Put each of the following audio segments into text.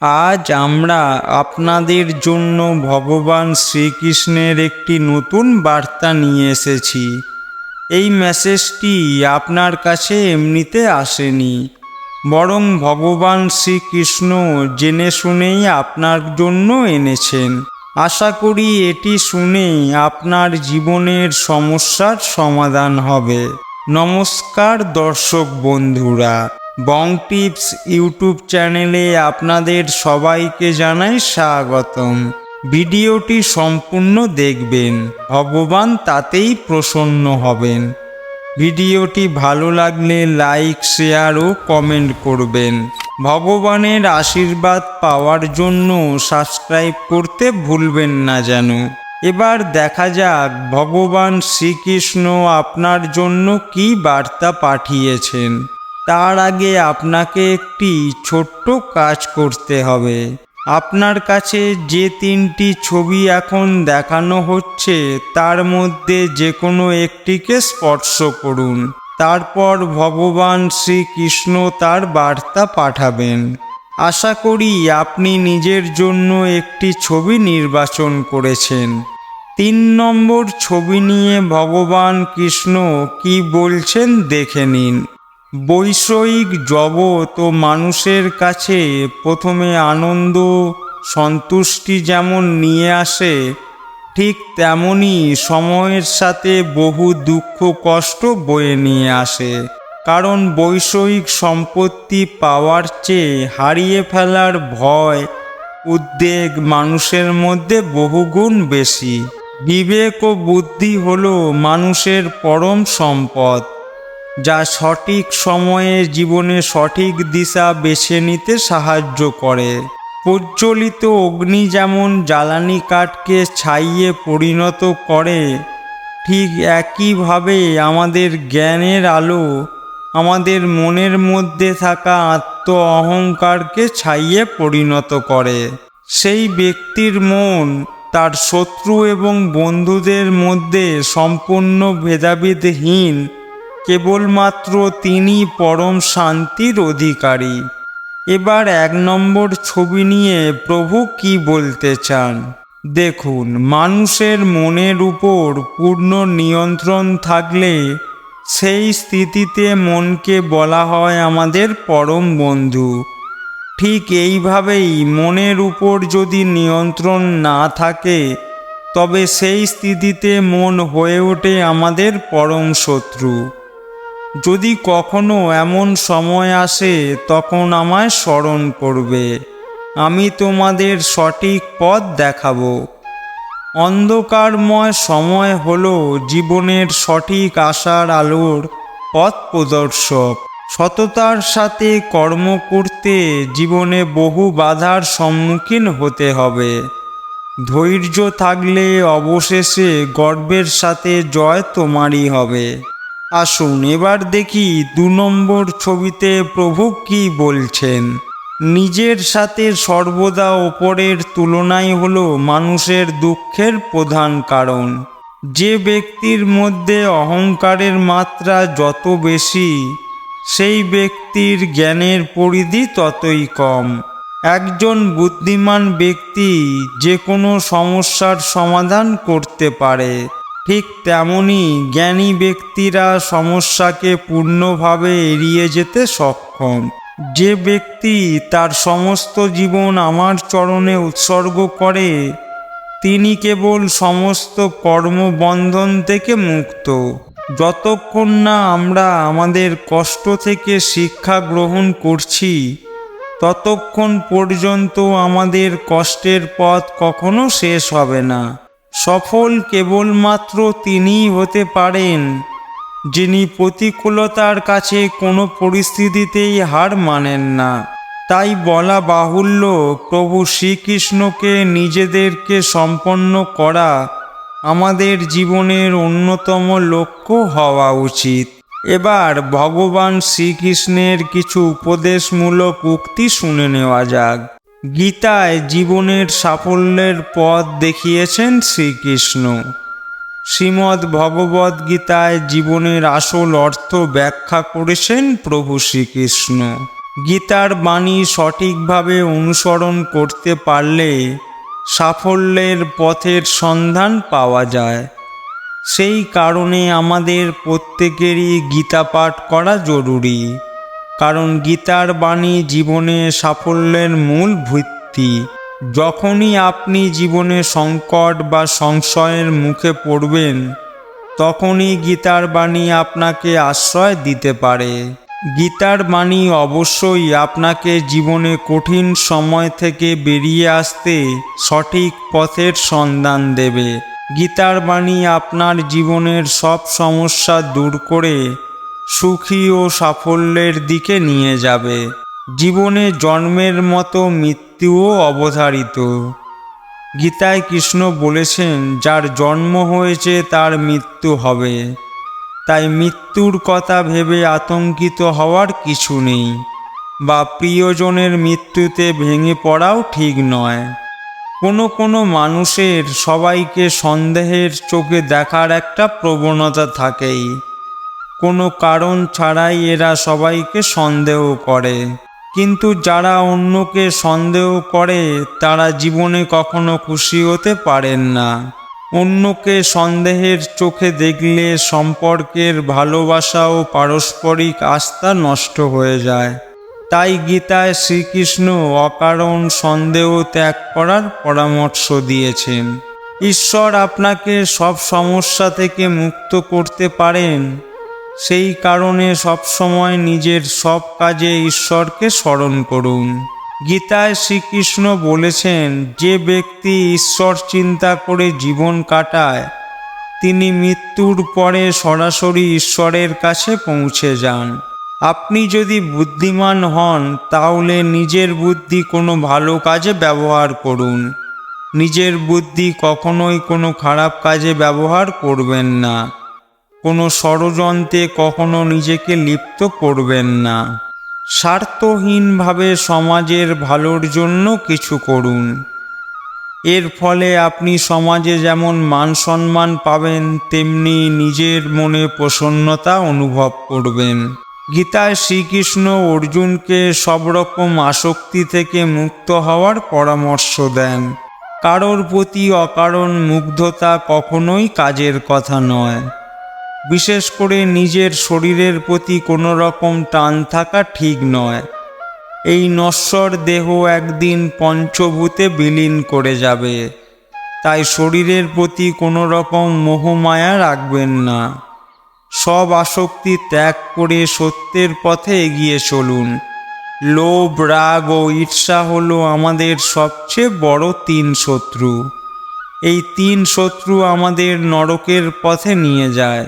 আজ আমরা আপনাদের জন্য ভগবান শ্রীকৃষ্ণের একটি নতুন বার্তা নিয়ে এসেছি। এই মেসেজটি আপনার কাছে এমনিতে আসেনি। বরং ভগবান শ্রীকৃষ্ণ জেনে শুনেই আপনার জন্য এনেছেন। আশা করি এটি শুনেই আপনার জীবনের সমস্যার সমাধান হবে। নমস্কার দর্শক বন্ধুরা। বং টিপস ইউটিউব চ্যানেলে আপনাদের সবাইকে জানাই স্বাগতম। ভিডিওটি সম্পূর্ণ দেখবেন, ভগবান তাতেই প্রসন্ন হবেন। ভিডিওটি ভালো লাগলে লাইক, শেয়ার ও কমেন্ট করবেন। ভগবানের আশীর্বাদ পাওয়ার জন্য সাবস্ক্রাইব করতে ভুলবেন না যেন। এবার দেখা যাক ভগবান শ্রীকৃষ্ণ আপনার জন্য কি বার্তা পাঠিয়েছেন। তার আগে আপনাকে একটি ছোট্ট কাজ করতে হবে। আপনার কাছে যে তিনটি ছবি এখন দেখানো হচ্ছে, তার মধ্যে যে কোনো একটিকে স্পর্শ করুন। তারপর ভগবান শ্রীকৃষ্ণ তার বার্তা পাঠাবেন। আশা করি আপনি নিজের জন্য একটি ছবি নির্বাচন করেছেন। তিন নম্বর ছবি নিয়ে ভগবান কৃষ্ণ কি বলছেন দেখে নিন। বৈষয়িক জগৎ ও মানুষের কাছে প্রথমে আনন্দ, সন্তুষ্টি যেমন নিয়ে আসে, ঠিক তেমনই সময়ের সাথে বহু দুঃখ, কষ্ট বয়ে নিয়ে আসে। কারণ বৈষয়িক সম্পত্তি পাওয়ার চেয়ে হারিয়ে ফেলার ভয়, উদ্বেগ মানুষের মধ্যে বহুগুণ বেশি। বিবেক ও বুদ্ধি হলো মানুষের পরম সম্পদ। যা সঠিক সময়ে জীবনে সঠিক দিশা বেছে নিতে সাহায্য করে। প্রজ্বলিত অগ্নি যেমন জ্বালানি কাঠকে ছাইয়ে পরিণত করে, ঠিক একইভাবে আমাদের জ্ঞানের আলো আমাদের মনের মধ্যে থাকা আত্ম অহংকারকে ছাইয়ে পরিণত করে। সেই ব্যক্তির মন তার শত্রু এবং বন্ধুদের মধ্যে সম্পূর্ণ ভেদাভেদহীন কেবলমাত্র তিনি পরম শান্তির অধিকারী। এবার এক নম্বর ছবি নিয়ে প্রভু কি বলতে চান? দেখুন, মানুষের মনের উপর পূর্ণ নিয়ন্ত্রণ থাকলে সেই স্থিতিতে মনকে বলা হয় আমাদের পরম বন্ধু। ঠিক এইভাবেই মনের উপর যদি নিয়ন্ত্রণ না থাকে, তবে সেই স্থিতিতে মন হয়ে ওঠে আমাদের পরম শত্রু। যদি কখনো এমন সময় আসে, তখন আমায় স্মরণ করবে। আমি তোমাদের সঠিক পথ দেখাবো। অন্ধকারময় সময় হল জীবনের সঠিক আশার আলোর পথ প্রদর্শক। সততার সাথে কর্ম করতে জীবনে বহু বাধার সম্মুখীন হতে হবে। ধৈর্য থাকলে অবশেষে গর্বের সাথে জয় তোমারই হবে। আসুন এবার দেখি দু নম্বর ছবিতে প্রভু কি বলছেন। নিজের সাথে সর্বদা ওপরের তুলনাই হলো মানুষের দুঃখের প্রধান কারণ। যে ব্যক্তির মধ্যে অহংকারের মাত্রা যত বেশি, সেই ব্যক্তির জ্ঞানের পরিধি ততই কম। একজন বুদ্ধিমান ব্যক্তি যে কোনো সমস্যার সমাধান করতে পারে। ঠিক তেমনি জ্ঞানী ব্যক্তিরা সমস্যাকে পূর্ণভাবে এড়িয়ে যেতে সক্ষম। যে ব্যক্তি তার সমস্ত জীবন আমার চরণে উৎসর্গ করে, তিনি কেবল সমস্ত কর্মবন্ধন থেকে মুক্ত। যতক্ষণ না আমরা আমাদের কষ্ট থেকে শিক্ষা গ্রহণ করছি, ততক্ষণ পর্যন্ত আমাদের কষ্টের পথ কখনো শেষ হবে না। সফল কেবলমাত্র তিনিই হতে পারেন, যিনি প্রতিকূলতার কাছে কোনো পরিস্থিতিতেই হার মানেন না। তাই বলা বাহুল্য, প্রভু শ্রীকৃষ্ণকে নিজেদেরকে সম্পন্ন করা আমাদের জীবনের অন্যতম লক্ষ্য হওয়া উচিত। এবার ভগবান শ্রীকৃষ্ণের কিছু উপদেশমূলক উক্তি শুনে নেওয়া যাক। গীতায় জীবনের সাফল্যের পথ দেখিয়েছেন শ্রীকৃষ্ণ। শ্রীমদ্ ভগবদ গীতায় জীবনের আসল অর্থ ব্যাখ্যা করেছেন প্রভু শ্রীকৃষ্ণ। গীতার বাণী সঠিকভাবে অনুসরণ করতে পারলে সাফল্যের পথের সন্ধান পাওয়া যায়। সেই কারণে আমাদের প্রত্যেকেরই গীতা পাঠ করা জরুরি। কারণ গীতার বাণী জীবনে সাফল্যের মূল ভিত্তি। যখনই আপনি জীবনে সংকট বা সংশয়ের মুখে পড়বেন, তখনই গীতার বাণী আপনাকে আশ্রয় দিতে পারে। গীতার বাণী অবশ্যই আপনাকে জীবনে কঠিন সময় থেকে বেরিয়ে আসতে সঠিক পথের সন্ধান দেবে। গীতার বাণী আপনার জীবনের সব সমস্যা দূর করে সুখী ও সাফল্যের দিকে নিয়ে যাবে। জীবনে জন্মের মতো মৃত্যুও অবধারিত। গীতায় কৃষ্ণ বলেছেন, যার জন্ম হয়েছে, তার মৃত্যু হবে। তাই মৃত্যুর কথা ভেবে আতঙ্কিত হওয়ার কিছু নেই, বা প্রিয়জনের মৃত্যুতে ভেঙে পড়াও ঠিক নয়। কোনো কোনো মানুষের সবাইকে সন্দেহের চোখে দেখার একটা প্রবণতা থাকেই। কোনো কারণ ছাড়াই এরা সবাইকে সন্দেহ করে। কিন্তু যারা অন্যকে সন্দেহ করে, তারা জীবনে কখনো খুশি হতে পারেন না। অন্যকে সন্দেহের চোখে দেখলে সম্পর্কের ভালোবাসা ও পারস্পরিক আস্থা নষ্ট হয়ে যায়। তাই গীতায় শ্রীকৃষ্ণ অকারণ সন্দেহ ত্যাগ করার পরামর্শ দিয়েছেন। ঈশ্বর আপনাকে সব সমস্যা থেকে মুক্ত করতে পারেন। সেই কারণে সবসময় নিজের সব কাজে ঈশ্বরকে স্মরণ করুন। গীতায় শ্রীকৃষ্ণ বলেছেন, যে ব্যক্তি ঈশ্বর চিন্তা করে জীবন কাটায়, তিনি মৃত্যুর পরে সরাসরি ঈশ্বরের কাছে পৌঁছে যান। আপনি যদি বুদ্ধিমান হন, তাহলে নিজের বুদ্ধি কোনো ভালো কাজে ব্যবহার করুন। নিজের বুদ্ধি কখনোই কোনো খারাপ কাজে ব্যবহার করবেন না। কোনো ষড়যন্ত্রে কখনো নিজেকে লিপ্ত করবেন না। স্বার্থহীনভাবে সমাজের ভালোর জন্য কিছু করুন। এর ফলে আপনি সমাজে যেমন মান সম্মান পাবেন, তেমনি নিজের মনে প্রসন্নতা অনুভব করবেন। গীতায় শ্রীকৃষ্ণ অর্জুনকে সব রকম আসক্তি থেকে মুক্ত হওয়ার পরামর্শ দেন। কারোর প্রতি অকারণ মুগ্ধতা কখনোই কাজের কথা নয়। বিশেষ করে নিজের শরীরের প্রতি কোনো রকম টান থাকা ঠিক নয়। এই নশ্বর দেহ একদিন পঞ্চভূতে বিলীন করে যাবে। তাই শরীরের প্রতি কোনো রকম মোহমায়া রাখবেন না। সব আসক্তি ত্যাগ করে সত্যের পথে এগিয়ে চলুন। লোভ, রাগ ও ঈর্ষা হলো আমাদের সবচেয়ে বড় তিন শত্রু। এই তিন শত্রু আমাদের নরকের পথে নিয়ে যায়।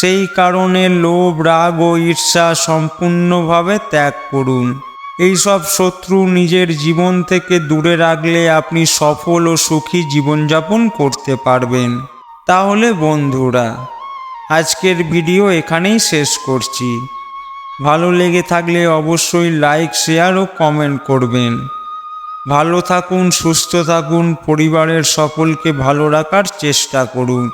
সেই কারণে লোভ, রাগ ও ঈর্ষা সম্পূর্ণভাবে ত্যাগ করুন। এইসব শত্রু নিজের জীবন থেকে দূরে রাখলে আপনি সফল ও সুখী জীবনযাপন করতে পারবেন। তাহলে বন্ধুরা, আজকের ভিডিও এখানেই শেষ করছি। ভালো লেগে থাকলে অবশ্যই লাইক, শেয়ার ও কমেন্ট করবেন। ভালো থাকুন, সুস্থ থাকুন, পরিবারের সকলকে ভালো রাখার চেষ্টা করুন।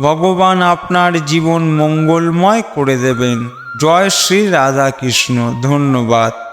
ভগবান আপনার জীবন মঙ্গলময় করে দেবেন। জয় শ্রী রাধাকৃষ্ণ ধন্যবাদ।